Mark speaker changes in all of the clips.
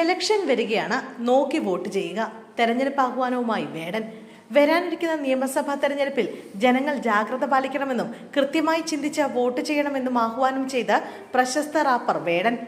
Speaker 1: Election വരികയാണ്. നോക്കി vote ചെയ്യുക. തെരഞ്ഞെടുപ്പ് ആഹ്വാനവുമായി വേടൻ. വരാനിരിക്കുന്ന നിയമസഭാ തെരഞ്ഞെടുപ്പിൽ ജനങ്ങൾ ജാഗ്രത പാലിക്കണമെന്നും കൃത്യമായി ചിന്തിച്ച് വോട്ട് ചെയ്യണമെന്നും ആഹ്വാനം ചെയ്ത് പ്രശസ്ത റാപ്പർ വേടൻ.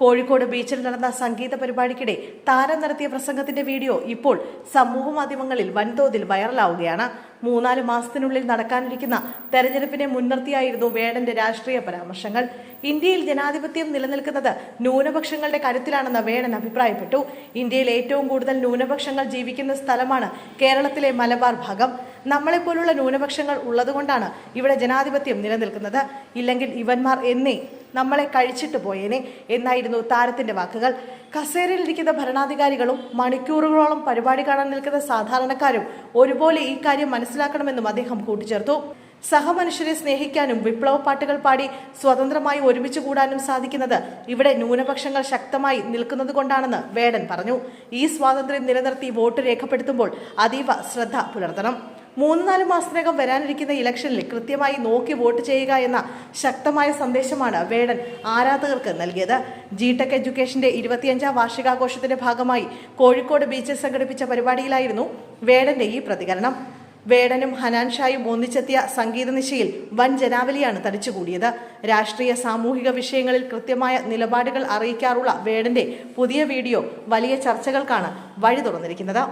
Speaker 1: കോഴിക്കോട് ബീച്ചിൽ നടന്ന സംഗീത പരിപാടിക്കിടെ താരം നടത്തിയ പ്രസംഗത്തിന്റെ വീഡിയോ ഇപ്പോൾ സമൂഹ മാധ്യമങ്ങളിൽ വൻതോതിൽ വൈറലാവുകയാണ്. മൂന്നാൽ മാസത്തിനുള്ളിൽ നടക്കാനിരിക്കുന്ന തെരഞ്ഞെടുപ്പിനെ മുൻനിർത്തിയായിരുന്നു വേടന്റെ രാഷ്ട്രീയ പരാമർശങ്ങൾ. ഇന്ത്യയിൽ ജനാധിപത്യം നിലനിൽക്കുന്നത് ന്യൂനപക്ഷങ്ങളുടെ കരുത്തിലാണെന്ന് വേണൻ അഭിപ്രായപ്പെട്ടു. ഇന്ത്യയിൽ ഏറ്റവും കൂടുതൽ ന്യൂനപക്ഷങ്ങൾ ജീവിക്കുന്ന സ്ഥലമാണ് കേരളത്തിലെ മലബാർ ഭാഗം. നമ്മളെപ്പോലുള്ള ന്യൂനപക്ഷങ്ങൾ ഉള്ളതുകൊണ്ടാണ് ഇവിടെ ജനാധിപത്യം നിലനിൽക്കുന്നത്. ഇല്ലെങ്കിൽ ഇവന്മാർ എന്നേ നമ്മളെ കഴിച്ചിട്ട് പോയേനെ എന്നായിരുന്നു താരത്തിന്റെ വാക്കുകൾ. കസേരയിലിരിക്കുന്ന ഭരണാധികാരികളും മണിക്കൂറുകളോളം പരിപാടി കാണാൻ നിൽക്കുന്ന സാധാരണക്കാരും ഒരുപോലെ ഈ കാര്യം മനസ്സിലാക്കണമെന്നും അദ്ദേഹം കൂട്ടിച്ചേർത്തു. സഹമനുഷ്യരെ സ്നേഹിക്കാനും വിപ്ലവ പാട്ടുകൾ പാടി സ്വതന്ത്രമായി ഒരുമിച്ച് കൂടാനും സാധിക്കുന്നത് ഇവിടെ ന്യൂനപക്ഷങ്ങൾ ശക്തമായി നിൽക്കുന്നത് കൊണ്ടാണെന്ന് വേടൻ പറഞ്ഞു. ഈ സ്വാതന്ത്ര്യം നിലനിർത്തി വോട്ട് രേഖപ്പെടുത്തുമ്പോൾ അതീവ ശ്രദ്ധ പുലർത്തണം. മൂന്ന് നാല് മാസത്തിനകം വരാനിരിക്കുന്ന ഇലക്ഷനിൽ കൃത്യമായി നോക്കി വോട്ട് ചെയ്യുക എന്ന ശക്തമായ സന്ദേശമാണ് വേടൻ ആരാധകർക്ക് നൽകിയത്. ജി ടെക് എഡ്യൂക്കേഷന്റെ ഇരുപത്തിയഞ്ചാം വാർഷികാഘോഷത്തിന്റെ ഭാഗമായി കോഴിക്കോട് ബീച്ചിൽ സംഘടിപ്പിച്ച പരിപാടിയിലായിരുന്നു വേടന്റെ ഈ പ്രതികരണം. വേടനും ഹനാൻഷായും ഒന്നിച്ചെത്തിയ സംഗീത നിശയിൽ വൻ ജനാവലിയാണ് തടിച്ചുകൂടിയത്. രാഷ്ട്രീയ സാമൂഹിക വിഷയങ്ങളിൽ കൃത്യമായ നിലപാടുകൾ അറിയിക്കാറുള്ള വേടന്റെ പുതിയ വീഡിയോ വലിയ ചർച്ചകൾക്കാണ് വഴി തുറന്നിരിക്കുന്നത്